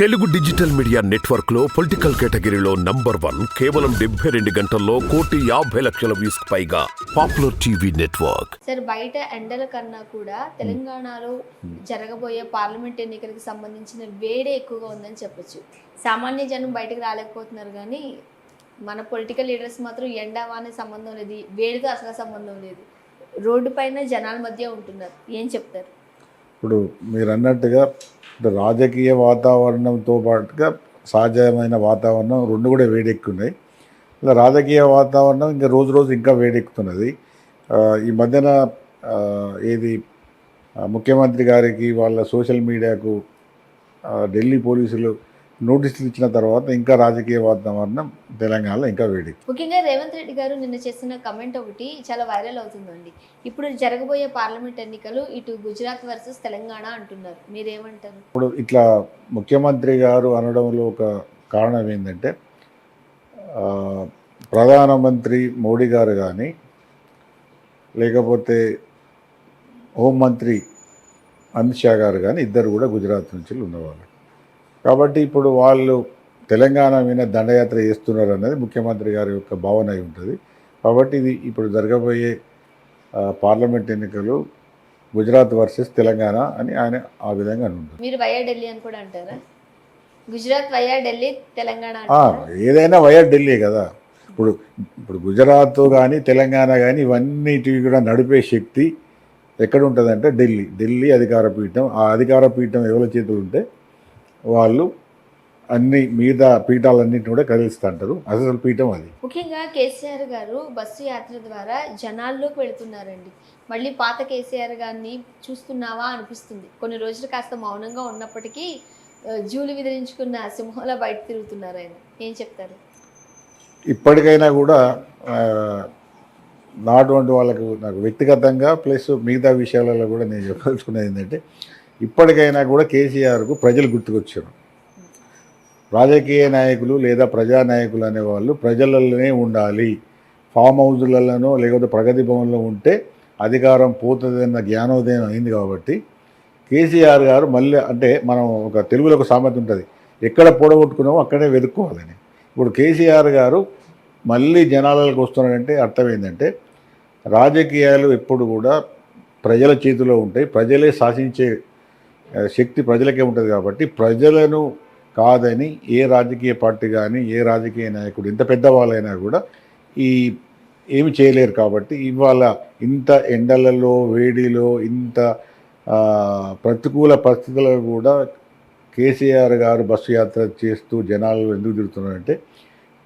Telugu digital media నెట్వర్క్లో political కేటగిరీలో number one కేవలం డెబ్బై రెండు గంటల్లో కోటి యాభై లక్షల వ్యూస్ పైగా పాపులర్ టీవీ నెట్వర్క్. సార్ బయట ఎండల కన్నా కూడా తెలంగాణలో జరగబోయే పార్లమెంట్ ఎన్నికలకు సంబంధించిన వేడే ఎక్కువగా ఉందని చెప్పొచ్చు. సామాన్య జనం బయటకు రాలేకపోతున్నారు కానీ మన పొలిటికల్ లీడర్స్ మాత్రం ఎండ వానే సంబంధం లేదు వేడితో అసలు సంబంధం లేదు. రోడ్డు పైన జనాల మధ్య ఉంటున్నారు. ఏం చెప్తారు? ఇప్పుడు మీరు అన్నట్టుగా అంటే రాజకీయ వాతావరణంతో పాటుగా సహజమైన వాతావరణం రెండు కూడా వేడెక్కున్నాయి. ఇలా రాజకీయ వాతావరణం ఇంకా రోజు రోజు ఇంకా వేడెక్కుతున్నది. ఈ మధ్యన ఏది ముఖ్యమంత్రి గారికి వాళ్ళ సోషల్ మీడియాకు ఢిల్లీ పోలీసులు నోటీసులు ఇచ్చిన తర్వాత ఇంకా రాజకీయ వాతావరణం తెలంగాణలో ఇంకా వేడెక్కి ముఖ్యంగా రేవంత్ రెడ్డి గారు నిన్న చేసిన కమెంట్ ఒకటి చాలా వైరల్ అవుతుందండి. ఇప్పుడు జరగబోయే పార్లమెంట్ ఎన్నికలు ఇటు గుజరాత్ వర్సెస్ తెలంగాణ అంటున్నారు. మీరేమంటారు? ఇప్పుడు ఇట్లా ముఖ్యమంత్రి గారు అనడంలో ఒక కారణం ఏంటంటే ప్రధానమంత్రి మోడీ గారు కానీ లేకపోతే హోంమంత్రి అమిత్ షా గారు కానీ ఇద్దరు కూడా గుజరాత్ నుంచి ఉన్నవాళ్ళు. కాబట్టి ఇప్పుడు వాళ్ళు తెలంగాణ మీద దండయాత్ర చేస్తున్నారు అన్నది ముఖ్యమంత్రి గారి యొక్క భావన అయి ఉంటుంది. కాబట్టి ఇది ఇప్పుడు జరగబోయే పార్లమెంట్ ఎన్నికలు గుజరాత్ వర్సెస్ తెలంగాణ అని ఆయన ఆ విధంగా ఉంటుంది మీరు వయా ఢిల్లీ అని కూడా అంటారా? గుజరాత్ వయా ఢిల్లీ తెలంగాణ ఏదైనా వైఆర్ ఢిల్లీ కదా. ఇప్పుడు ఇప్పుడు గుజరాత్ కానీ తెలంగాణ కానీ ఇవన్నిటివి కూడా నడిపే శక్తి ఎక్కడ ఉంటుందంటే ఢిల్లీ. ఢిల్లీ అధికార పీఠం ఆ అధికార పీఠం ఎవరి చేతులు ఉంటే వాళ్ళు అన్ని మిగతా పీఠాలన్నింటిని కూడా కదిలిస్తుంటారు. అసలు పీఠం అది. ముఖ్యంగా కేసీఆర్ గారు బస్సు యాత్ర ద్వారా జనాల్లోకి వెళుతున్నారండి. మళ్ళీ పాత కేసీఆర్ గారిని చూస్తున్నావా అనిపిస్తుంది. కొన్ని రోజులు కాస్త మౌనంగా ఉన్నప్పటికీ జూలు విదిలించుకున్న సింహంలో బయట తిరుగుతున్నారు ఆయన. ఏం చెప్తారు? ఇప్పటికైనా కూడా ఆ, నా అటువంటి వాళ్ళకు నాకు వ్యక్తిగతంగా ప్లస్ మిగతా విషయాలలో కూడా నేను చెప్పదలుచుకునేది ఏంటంటే ఇప్పటికైనా కూడా కేసీఆర్కు ప్రజలు గుర్తుకొచ్చారు. రాజకీయ నాయకులు లేదా ప్రజానాయకులు అనేవాళ్ళు ప్రజలలోనే ఉండాలి. ఫామ్ హౌజులలోనో లేకపోతే ప్రగతి భవన్లో ఉంటే అధికారం పోతుందన్న జ్ఞానోదయం అయింది కాబట్టి కేసీఆర్ గారు మళ్ళీ అంటే మనం ఒక తెలుగులో ఒక సామెత ఉంటుంది. ఎక్కడ పొడగొట్టుకున్నామో అక్కడే వెతుక్కోవాలని. ఇప్పుడు కేసీఆర్ గారు మళ్ళీ జనాలకు వస్తున్నాడంటే అర్థం ఏంటంటే రాజకీయాలు ఎప్పుడు కూడా ప్రజల చేతిలో ఉంటాయి. ప్రజలే శాసించే శక్తి ప్రజలకే ఉంటుంది కాబట్టి ప్రజలను కాదని ఏ రాజకీయ పార్టీ కానీ ఏ రాజకీయ నాయకుడు ఇంత పెద్దవాళ్ళైనా కూడా ఈ ఏమి చేయలేరు కాబట్టి ఇవాళ ఇంత ఎండలలో వేడిలో ఇంత ప్రతికూల పరిస్థితుల్లో కూడా కేసీఆర్ గారు బస్సు యాత్ర చేస్తూ జనాలు ఎందుకు తిరుగుతున్నారంటే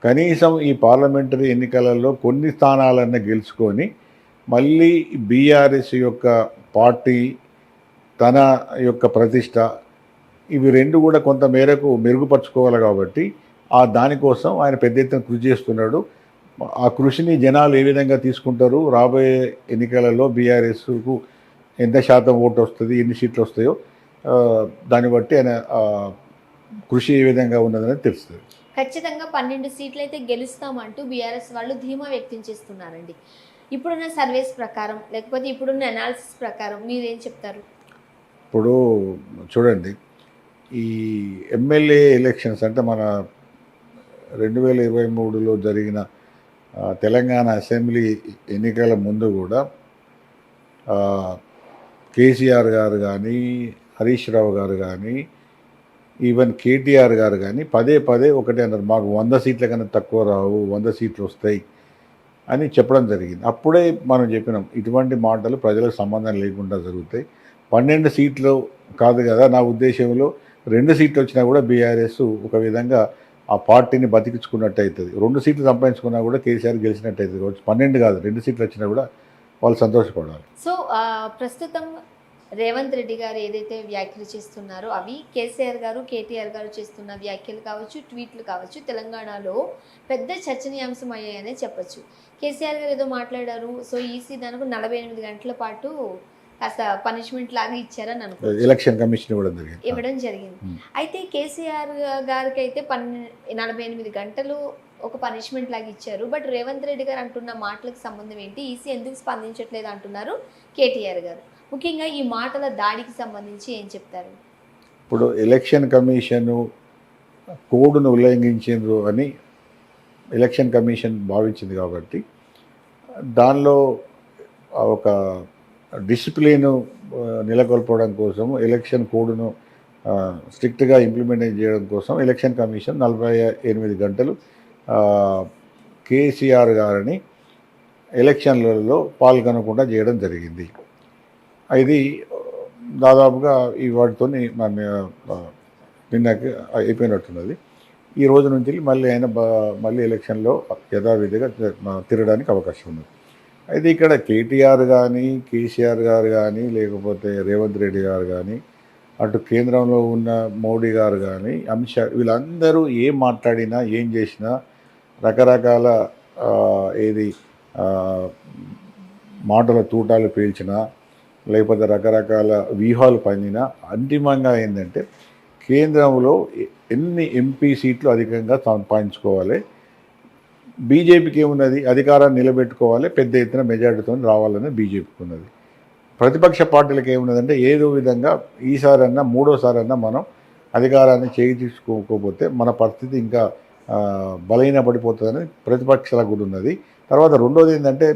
కనీసం ఈ పార్లమెంటరీ ఎన్నికలలో కొన్ని స్థానాలన్నీ గెలుచుకొని మళ్ళీ బీఆర్ఎస్ యొక్క పార్టీ తన యొక్క ప్రతిష్ట ఇవి రెండు కూడా కొంత మేరకు మెరుగుపరుచుకోవాలి కాబట్టి ఆ దానికోసం ఆయన పెద్ద ఎత్తున కృషి చేస్తున్నాడు. ఆ కృషిని జనాలు ఏ విధంగా తీసుకుంటారు? రాబోయే ఎన్నికలలో బీఆర్ఎస్కు ఎంత శాతం ఓటు వస్తుంది? ఎన్ని సీట్లు వస్తాయో దాన్ని బట్టి ఆయన కృషి ఏ విధంగా ఉన్నదని తెలుస్తుంది. ఖచ్చితంగా పన్నెండు సీట్లు అయితే గెలుస్తామంటూ బీఆర్ఎస్ వాళ్ళు ధీమా వ్యక్తం చేస్తున్నారండి. ఇప్పుడున్న సర్వేస్ ప్రకారం లేకపోతే ఇప్పుడున్న అనాలిసిస్ ప్రకారం మీరేం చెప్తారు? ఇప్పుడు చూడండి ఈ ఎమ్మెల్యే ఎలక్షన్స్ అంటే మన రెండు వేల ఇరవై మూడులో జరిగిన తెలంగాణ అసెంబ్లీ ఎన్నికల ముందు కూడా కేసీఆర్ గారు కానీ హరీష్ రావు గారు కానీ ఈవెన్ కేటీఆర్ గారు కానీ పదే పదే ఒకటే అన్నారు మాకు వంద సీట్ల కన్నా తక్కువ రావు వంద సీట్లు వస్తాయి అని చెప్పడం జరిగింది. అప్పుడే మనం చెప్పినాం ఇటువంటి మాటలు ప్రజలకు సంబంధం లేకుండా జరుగుతాయి. పన్నెండు సీట్లు కాదు కదా నా ఉద్దేశంలో. రెండు సీట్లు వచ్చినా కూడా బీఆర్ఎస్ ఒక విధంగా ఆ పార్టీని బతికించుకున్నట్టు అవుతుంది. రెండు సీట్లు సంపాదించుకున్నా కూడా కేసీఆర్ గెలిచినట్టు అవుతుంది కావచ్చు పన్నెండు కాదు రెండు సీట్లు వచ్చినా కూడా వాళ్ళు సంతోషపడాలి. సో ప్రస్తుతం రేవంత్ రెడ్డి గారు ఏదైతే వ్యాఖ్యలు చేస్తున్నారో అవి కేసీఆర్ గారు కేటీఆర్ గారు చేస్తున్న వ్యాఖ్యలు కావచ్చు ట్వీట్లు కావచ్చు తెలంగాణలో పెద్ద చర్చనీయాంశం అయ్యాయనే చెప్పచ్చు. కేసీఆర్ గారు ఏదో మాట్లాడారు సో ఈసీ దానికి నలభై ఎనిమిది గంటల పాటు కాస్త పనిష్మెంట్ లాగా ఇచ్చారని అనుకో ఎలక్షన్ కమిషన్ ఇవ్వడం జరిగింది. ఇవ్వడం జరిగింది. అయితే కేసీఆర్ గారికి అయితే పన్నె నలభై ఎనిమిది గంటలు ఒక పనిష్మెంట్ లాగా ఇచ్చారు. బట్ రేవంత్ రెడ్డి గారు అంటున్న మాటలకు సంబంధం ఏంటి? ఈసీ ఎందుకు స్పందించట్లేదు అంటున్నారు కేటీఆర్ గారు. ముఖ్యంగా ఈ మాటల దాడికి సంబంధించి ఏం చెప్తారు? ఇప్పుడు ఎలక్షన్ కమిషను కోడ్ను ఉల్లంఘించిండ్రు అని ఎలక్షన్ కమిషన్ భావించింది కాబట్టి దానిలో ఒక డిసిప్లిన్ నెలకొల్పడం కోసం ఎలక్షన్ కోడ్ను స్ట్రిక్ట్గా ఇంప్లిమెంట్ చేయడం కోసం ఎలక్షన్ కమిషన్ నలభై ఎనిమిది గంటలు కేసీఆర్ గారిని ఎలక్షన్లలో పాల్గొనకుండా చేయడం జరిగింది. ఇది దాదాపుగా ఈ వాటితో మన నిన్నకి అయిపోయినట్టున్నది. ఈ రోజు నుంచి మళ్ళీ ఆయన మళ్ళీ ఎలక్షన్లో యథావిధిగా తిరగడానికి అవకాశం ఉంది అయితే ఇక్కడ కేటీఆర్ కానీ కేసీఆర్ గారు కానీ లేకపోతే రేవంత్ రెడ్డి గారు కానీ అటు కేంద్రంలో ఉన్న మోడీ గారు కానీ అమిత్ షా వీళ్ళందరూ ఏం మాట్లాడినా ఏం చేసినా రకరకాల ఏది మాటల తూటాలు పీల్చినా లేకపోతే రకరకాల వ్యూహాలు పన్నినా అంతిమంగా ఏంటంటే కేంద్రంలో ఎన్ని ఎంపీ సీట్లు అధికంగా సంపాదించుకోవాలి. బీజేపీకి ఏమున్నది? అధికారాన్ని నిలబెట్టుకోవాలి పెద్ద ఎత్తున మెజార్టీతో రావాలని బీజేపీకి ఉన్నది ప్రతిపక్ష పార్టీలకు ఏమున్నదంటే ఏదో విధంగా ఈసారన్నా మూడోసారన్నా మనం అధికారాన్ని చేయి తీసుకోకపోతే మన పరిస్థితి ఇంకా బలహీన బలహీనపడిపోతుందని ప్రతిపక్షాలకు కూడా ఉన్నది తర్వాత రెండోది ఏంటంటే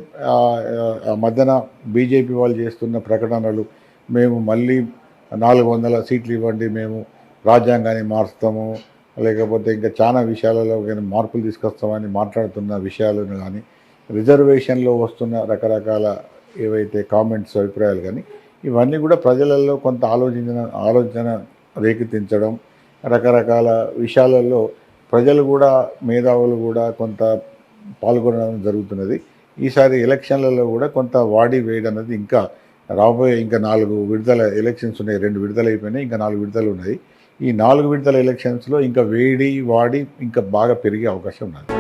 ఆ మధ్యన బీజేపీ వాళ్ళు చేస్తున్న ప్రకటనలు మేము మళ్ళీ నాలుగు వందల సీట్లు ఇవ్వండి మేము రాజ్యాంగాన్ని మారుస్తాము లేకపోతే ఇంకా చాలా విషయాలలో కానీ మార్పులు తీసుకొస్తామని మాట్లాడుతున్న విషయాలను కానీ రిజర్వేషన్లో వస్తున్న రకరకాల ఏవైతే కామెంట్స్ అభిప్రాయాలు కానీ ఇవన్నీ కూడా ప్రజలలో కొంత ఆలోచించిన ఆలోచన రేకెత్తించడం రకరకాల విషయాలలో ప్రజలు కూడా మేధావులు కూడా కొంత పాల్గొనడం జరుగుతున్నది. ఈసారి ఎలక్షన్లలో కూడా కొంత వాడి వేయడం అనేది ఇంకా రాబోయే ఇంకా నాలుగు విడుదల ఎలక్షన్స్ ఉన్నాయి. రెండు విడుదల అయిపోయినాయి ఇంకా నాలుగు విడుదలు ఉన్నాయి. ఈ నాలుగు విడతల ఎలక్షన్స్లో ఇంకా వేడి వాడి ఇంకా బాగా పెరిగే అవకాశం ఉన్నది